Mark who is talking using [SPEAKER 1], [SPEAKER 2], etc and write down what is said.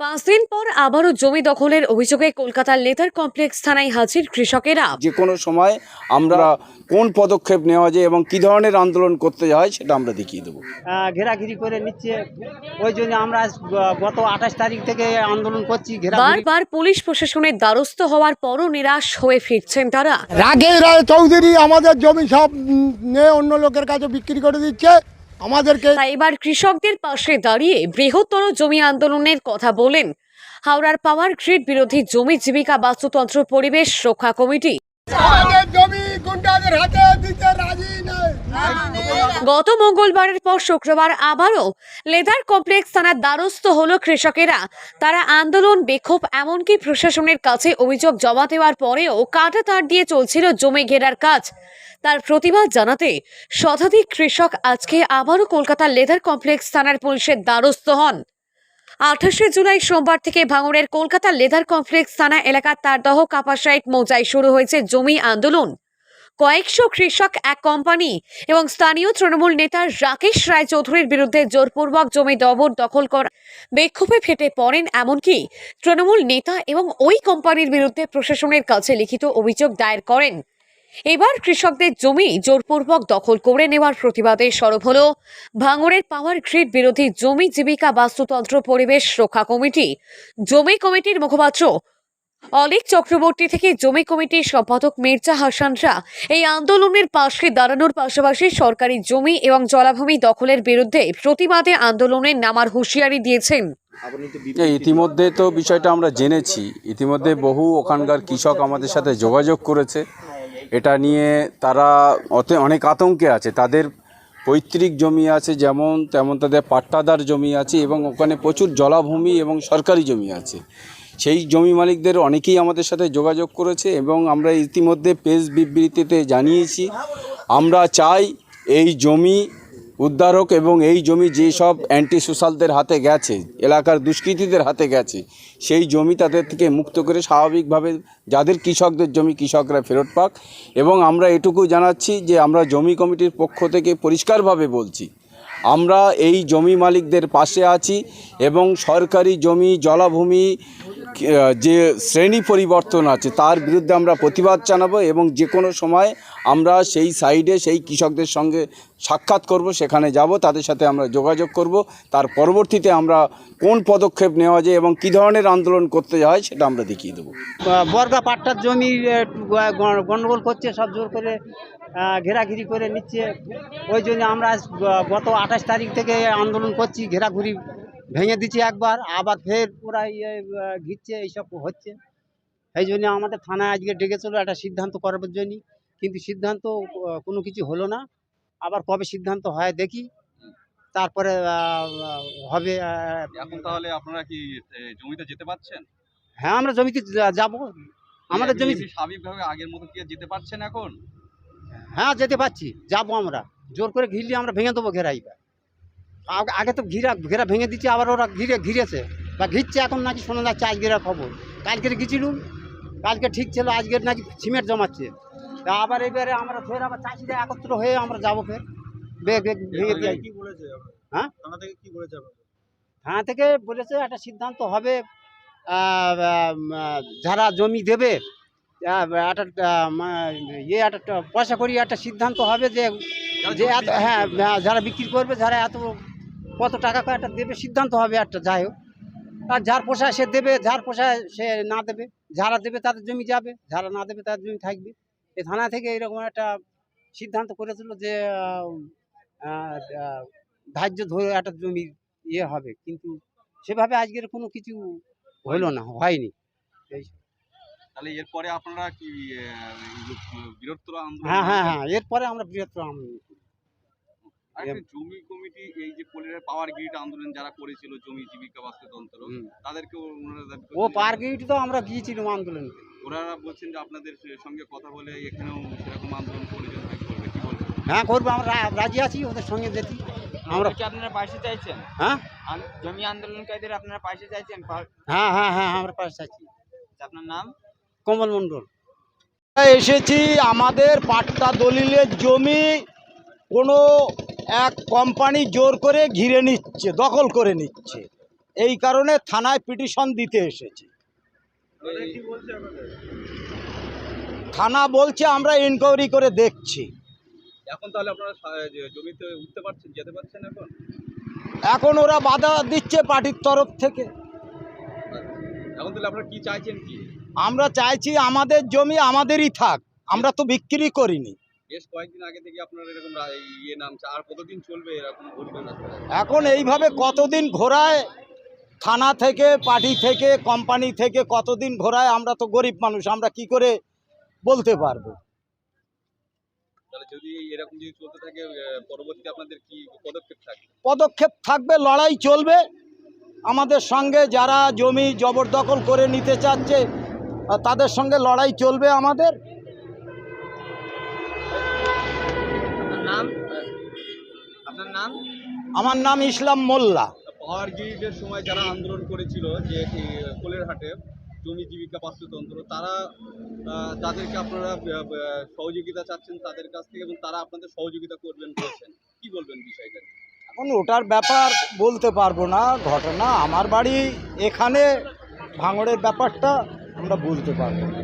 [SPEAKER 1] পাঁচ দিন পর আবারও জমি দখলের অভিযোগে কলকাতার লেদার কমপ্লেক্স থানায় হাজির কৃষকেরা।
[SPEAKER 2] যে কোনো সময় আমরা কোন পদক্ষেপ নেওয়া যায় এবং কি ধরনের আন্দোলন করতে হয় সেটা আমরা দেখিয়ে দেবো।
[SPEAKER 3] আহ, ঘেরাঘিরি করে নিচ্ছে। ওই জন্য আমরা গত আঠাশ তারিখ থেকে আন্দোলন করছি
[SPEAKER 1] বারবার পুলিশ প্রশাসনের দ্বারস্থ হওয়ার পরও নিরাশ হয়ে ফিরছেন তারা।
[SPEAKER 4] রাকেশ রায় চৌধুরী আমাদের জমি সব নিয়ে অন্য লোকের কাছে বিক্রি করে দিচ্ছে। আমাদেরকে
[SPEAKER 1] এবার কৃষকদের পাশে দাঁড়িয়ে বৃহত্তর জমি আন্দোলনের কথা বলেন হাওড়ার পাওয়ার গ্রিড বিরোধী জমি জীবিকা বাস্তুতন্ত্র পরিবেশ রক্ষা কমিটি। গত মঙ্গলবারের পর শুক্রবার আবারও লেদার কমপ্লেক্স থানার দ্বারস্থ হলো কৃষকেরা। তারা আন্দোলন বিক্ষোভ এমনকি প্রশাসনের কাছে অভিযোগ জমা দেওয়ার পরেও কাটা তার দিয়ে চলছিল জমি ঘেরার কাজ। তার প্রতিবাদ জানাতে শতাধিক কৃষক আজকে আবারও কলকাতার লেদার কমপ্লেক্স থানার পুলিশের দ্বারস্থ হন। আঠাশে জুলাই সোমবার থেকে ভাঙড়ের কলকাতা লেদার কমপ্লেক্স থানা এলাকার তারদহ কাপাসাইট মৌজায় শুরু হয়েছে জমি আন্দোলন। কয়েকশো কৃষক, এক কোম্পানি এবং স্থানীয় তৃণমূল নেতা রাকেশ রায় চৌধুরীর বিরুদ্ধে জোরপূর্বক জমি দবর দখল করা বিক্ষোভে ফেটে পড়েন এমনকি তৃণমূল নেতা এবং ওই কোম্পানির বিরুদ্ধে প্রশাসনের কাছে লিখিত অভিযোগ দায়ের করেন। এবার কৃষকদের জমি জোরপূর্বক দখল করে নেওয়ার প্রতিবাদে সরব হল ভাঙড়ের পাওয়ার গ্রিড বিরোধী জমি জীবিকা বাস্তুতন্ত্র পরিবেশ রক্ষা কমিটি। জমি কমিটির মুখপাত্র অলিক চক্রবর্তী থেকে জমি কমিটির সম্পাদক মির্জা হাসানরা এই আন্দোলনের পাশে দাঁড়ানোর পাশাপাশি সরকারি জমি এবং জলাভূমি দখলের বিরুদ্ধে প্রতিবাদে আন্দোলনে নামার হুঁশিয়ারি দিয়েছেন।
[SPEAKER 2] ইতিমধ্যে তো বিষয়টা আমরা জেনেছি। ইতিমধ্যে বহু ওখানকার কৃষক আমাদের সাথে যোগাযোগ করেছে। এটা নিয়ে তারা অতে অনেক আতঙ্কে আছে। তাদের পৈতৃক জমি আছে যেমন, তেমন তাদের পাট্টাদার জমি আছে এবং ওখানে প্রচুর জলাভূমি এবং সরকারি জমি আছে। সেই জমি মালিকদের অনেকেই আমাদের সাথে যোগাযোগ করেছে এবং আমরা ইতিমধ্যে প্রেস বিবৃতিতে জানিয়েছি, আমরা চাই এই জমি উদ্ধার হোক এবং এই জমি যেসব অ্যান্টি সোশ্যালদের হাতে গেছে, এলাকার দুষ্কৃতীদের হাতে গেছে, সেই জমি তাদের থেকে মুক্ত করে স্বাভাবিকভাবে যাদের কৃষকদের জমি কৃষকরা ফেরত পাক এবং আমরা এটুকু জানাচ্ছি যে আমরা জমি কমিটির পক্ষ থেকে পরিষ্কারভাবে বলছি, আমরা এই জমি মালিকদের পাশে আছি এবং সরকারি জমি, জলাভূমি যে শ্রেণি পরিবর্তন আছে, তার বিরুদ্ধে আমরা প্রতিবাদ জানাব এবং যে কোনো সময় আমরা সেই সাইডে সেই কৃষকদের সঙ্গে সাক্ষাৎ করব, সেখানে যাব, তাদের সাথে আমরা যোগাযোগ করব, তার পরবর্তীতে আমরা কোন পদক্ষেপ নেওয়া যায় এবং কী ধরনের আন্দোলন করতে হয় সেটা আমরা দেখিয়ে দেবো।
[SPEAKER 3] বর্গা পাট্টার জমি একটু গ- গ- করছে, সব জোর করে ঘেরাঘিরি করে নিচ্ছে। ওই জন্য আমরা গত আঠাশ তারিখ থেকে আন্দোলন করছি, ঘেরাঘুরি ভেঙে দিচ্ছি একবার আবার ফের ওরা ইয়ে ঘিরছে এইসব হচ্ছে। এই জন্য আমাদের থানায় আজকে ডেকেছিল একটা সিদ্ধান্ত করার জন্য কিন্তু সিদ্ধান্ত কোনো কিছু হলো না। আবার কবে সিদ্ধান্ত হয় দেখি তারপরে হবে
[SPEAKER 5] এখন তাহলে আপনারা কি জমিতে যেতে পারছেন?
[SPEAKER 3] হ্যাঁ আমরা জমিতে যাব। আমাদের জমি
[SPEAKER 5] স্বাভাবিকভাবে আগের মতো কি যেতে পারছেন এখন?
[SPEAKER 3] হ্যাঁ যেতে পারছি। যাব আমরা। জোর করে ঘিরলে আমরা ভেঙে দেবো ঘেরাইটা আগ- আগে তো ঘিরা ঘেরা ভেঙে দিচ্ছে আবার ওরা ঘিরে ঘিরেছে। বা ঘিরছে এখন নাকি শোনা যাচ্ছে আজকের খবর। কালকের গিয়েছিলুম কালকে ঠিক ছিল আজকের নাকি সিমেন্ট জমাচ্ছে। তা আবার এবারে আমরা ফের আবার চাষিরা একত্র হয়ে আমরা যাব ফের। হ্যাঁ?
[SPEAKER 5] থানা থেকে বলেছে
[SPEAKER 3] একটা সিদ্ধান্ত হবে যারা জমি দেবে একটা ইয়ে একটা পয়সা করি একটা সিদ্ধান্ত হবে যে যে এত হ্যাঁ হ্যাঁ, যারা বিক্রি করবে যারা এত কত টাকা একটা দেবে সিদ্ধান্ত হবে একটা যাই হোক। আর যার পোষায় সে দেবে যার পোষায় সে না দেবে যারা দেবে তাদের জমি যাবে যারা না দেবে তাদের জমি থাকবে। এই থানা থেকে এরকম একটা সিদ্ধান্ত করেছিল যে ধার্য ধরে একটা জমি ইয়ে হবে। কিন্তু সেভাবে আজকের কোনো কিছু হলো না হয়নি।
[SPEAKER 5] তাহলে এরপরে আপনারা কি বৃহত্তর
[SPEAKER 3] হ্যাঁ হ্যাঁ হ্যাঁ এরপরে আমরা বৃহত্তর আন্দোলন
[SPEAKER 5] জমি কমিটি এই যে পোলের পাওয়ার গ্রিড আন্দোলন যারা করেছিল জমি জীবিকা বাস্তুতন্ত্র ওনারা
[SPEAKER 3] ও
[SPEAKER 5] করছেন-
[SPEAKER 3] পার্ক তো আমরা গিয়েছিলাম আন্দোলনে।
[SPEAKER 5] ওনারা বলছেন যে আপনাদের সঙ্গে কথা বলে এখানেও সেরকম আন্দোলন হয় করবে কি বলবেন
[SPEAKER 3] হ্যাঁ করব আমরা রাজি আছি ওদের সঙ্গে যেতে। আমরা
[SPEAKER 6] কি আপনারা পাশে চাইছেন?
[SPEAKER 3] হ্যাঁ?
[SPEAKER 6] জমি আন্দোলনকারীদের আপনারা পাশে চাইছেন?
[SPEAKER 3] হ্যাঁ হ্যাঁ হ্যাঁ আমরা পাশে আছি।
[SPEAKER 6] আপনার নাম?
[SPEAKER 3] কমল মণ্ডল।
[SPEAKER 4] এসেছি আমাদের পাট্টা দলিলের জমি কোনো এক কোম্পানি জোর করে ঘিরে নিচ্ছে দখল করে নিচ্ছে।
[SPEAKER 7] এই কারণে থানায় পিটিশন দিতে এসেছি। থানা বলছে আমরা ইনকোয়ারি করে দেখছি।
[SPEAKER 5] এখন তাহলে আপনারা জমিতে উঠতে পারছেন যেতে পারছেন এখন?
[SPEAKER 7] এখন ওরা বাধা দিচ্ছে পার্টির তরফ থেকে।
[SPEAKER 5] এখন তাহলে আপনারা কি চাইছেন কি?
[SPEAKER 7] আমরা চাইছি আমাদের জমি আমাদেরই থাক আমরা তো বিক্রি করিনি।
[SPEAKER 5] বেশ কয়েকদিন আগে থেকে আপনারা এরকম ইয়ে নামছে। আর কতদিন চলবে এরকম
[SPEAKER 7] এখন এইভাবে কতদিন ঘোরায়? থানা থেকে পার্টি থেকে কোম্পানি থেকে কতদিন ঘোরায়? আমরা তো গরিব মানুষ আমরা কি করে বলতে পারব?
[SPEAKER 5] পদক্ষেপ থাকবে
[SPEAKER 7] লড়াই চলবে। আমাদের সঙ্গে যারা জমি জবরদখল করে নিতে চাচ্ছে তাদের সঙ্গে লড়াই চলবে আমাদের
[SPEAKER 6] আপনার নাম আপনার নাম?
[SPEAKER 7] আমার নাম ইসলাম মোল্লা।
[SPEAKER 5] পাওয়ার গ্রিডের সময় যারা আন্দোলন করেছিল যে এই কোলের হাটে জমি জীবিকা বাস্তুতন্ত্র তারা তাদেরকে আপনারা সহযোগিতা চাচ্ছেন তাদের কাছ থেকে এবং তারা আপনাদের সহযোগিতা করবেন বলছেন। কি বলবেন বিষয়টা
[SPEAKER 7] এখন ওটার ব্যাপার বলতে পারব না ঘটনা আমার বাড়ি এখানে ভাঙড়ের ব্যাপারটা আমরা বলতে পারব না।